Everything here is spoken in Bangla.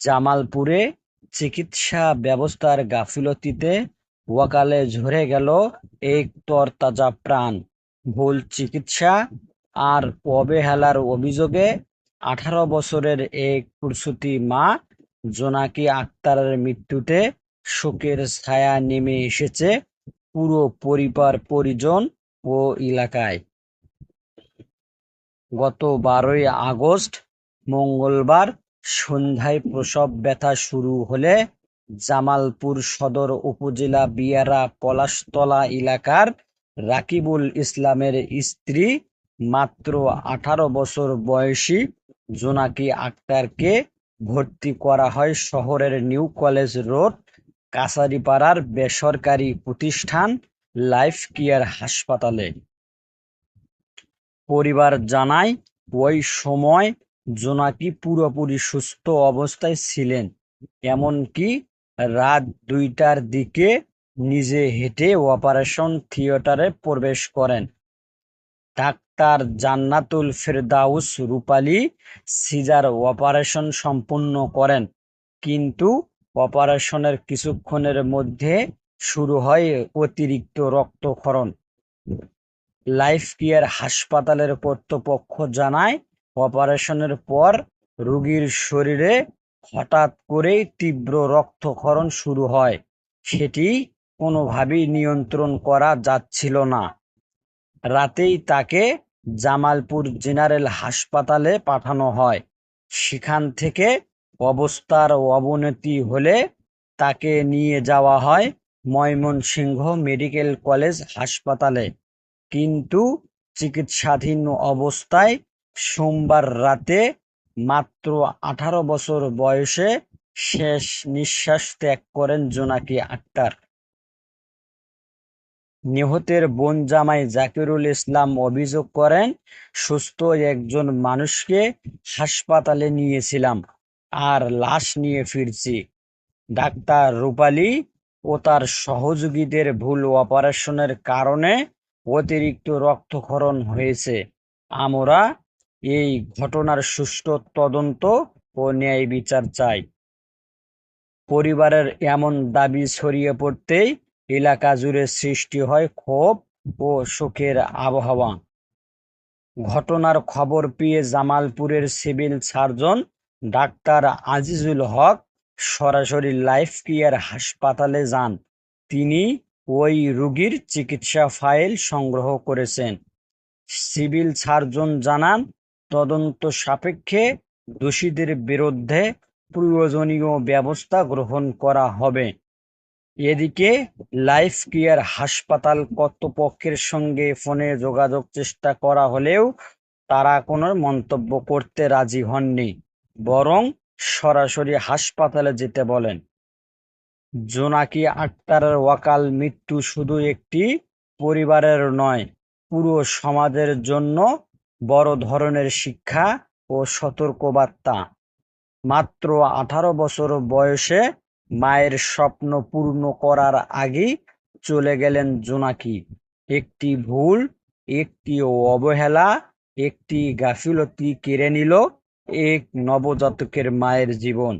জামালপুরে চিকিৎসা ব্যবস্থার গাফিলতিতে ওয়াকালে ঝরে গেল এক তরতাজা প্রাণ। ভুল চিকিৎসা আর অবহেলার অভিযোগে আঠারো বছরের এক প্রসূতি মা জোনাকি আক্তারের মৃত্যুতে শোকের ছায়া নেমে এসেছে পুরো পরিবার, পরিজন ও এলাকায়। গত বারোই আগস্ট মঙ্গলবার সন্ধ্যায় প্রসব ব্যথা শুরু হলে জামালপুর সদর উপজেলা বিয়ারা পলাশতলা এলাকার রাকিবুল ইসলামের স্ত্রী মাত্র আঠারো বছর বয়সী জোনাকি আক্তারকে ভর্তি করা হয় শহরের নিউ কলেজ রোড, কাছারিপাড়ার বেসরকারি প্রতিষ্ঠান লাইফ কেয়ার হাসপাতালে। পরিবার জানায়, ওই সময় জোনাকি পুরোপুরি সুস্থ অবস্থায় ছিলেন, এমনকি রাত দুইটার দিকে নিজে হেঁটে অপারেশন থিয়েটারে প্রবেশ করেন। ডাক্তার জান্নাতুল ফেরদাউস রূপালী সিজার অপারেশন সম্পূর্ণ করেন, কিন্তু অপারেশনের কিছুক্ষণের মধ্যে শুরু হয় অতিরিক্ত রক্তক্ষরণ। লাইফ কেয়ার হাসপাতালের কর্তৃপক্ষ জানায় অপারেশনের পর রোগীর শরীরে হঠাৎ করেই তীব্র রক্তক্ষরণ শুরু হয়। সেটি কোনোভাবেই নিয়ন্ত্রণ করা যাচ্ছিল না। রাতেই তাকে জামালপুর জেনারেল হাসপাতালে পাঠানো হয়। সেখান থেকে অবস্থার অবনতি হলে তাকে নিয়ে যাওয়া হয় ময়মনসিংহ মেডিকেল কলেজ হাসপাতালে। কিন্তু চিকিৎসাধীন অবস্থায় সোমবার রাতে মাত্র আঠারো বছর বয়সে শেষ নিঃশ্বাস ত্যাগ করেন জোনাকি আক্তার। নিহতের বোন জামাই জাকিরুল ইসলাম অভিযোগ করেন, সুস্থ একজন মানুষকে হাসপাতালে নিয়েছিলাম, আর লাশ নিয়ে ফিরছি। ডাক্তার রূপালী ও তার সহযোগীদের ভুল অপারেশনের কারণে অতিরিক্ত রক্তক্ষরণ হয়েছে। আমরা এই ঘটনার সুষ্ঠু তদন্ত ও ন্যায় বিচার চাই। পরিবারের এমন দাবি ছড়িয়ে পড়তেই এলাকা জুড়ে সৃষ্টি হয় ক্ষোভ ও শোকের আবহাওয়া। ঘটনার খবর পেয়ে জামালপুরের civil surgeon doctor Azizul Haque সরাসরি লাইফ কেয়ার হাসপাতালে যান। তিনি ওই রোগীর চিকিৎসা ফাইল সংগ্রহ করেছেন। সিভিল সার্জন জানান তদন্ত সাপেক্ষে দোষীদের বিরুদ্ধে প্রয়োজনীয় ব্যবস্থা গ্রহণ করা হবে। এদিকে লাইফ কেয়ার হাসপাতাল কর্তৃপক্ষের সঙ্গে ফোনে যোগাযোগ চেষ্টা করা হলেও তারা কোনো মন্তব্য করতে রাজি হননি, বরং সরাসরি হাসপাতালে যেতে বলেন। জোনাকি আক্তারের ওয়াকাল মৃত্যু শুধু একটি পরিবারের নয়, পুরো সমাজের জন্য বড় ধরনের শিক্ষা ও সতর্কবার্তা। মাত্র আঠারো বছর বয়সে মায়ের স্বপ্ন পূর্ণ করার আগেই চলে গেলেন জোনাকি। একটি ভুল, একটি অবহেলা, একটি গাফিলতি কেড়ে নিল এক নবজাতকের মায়ের জীবন।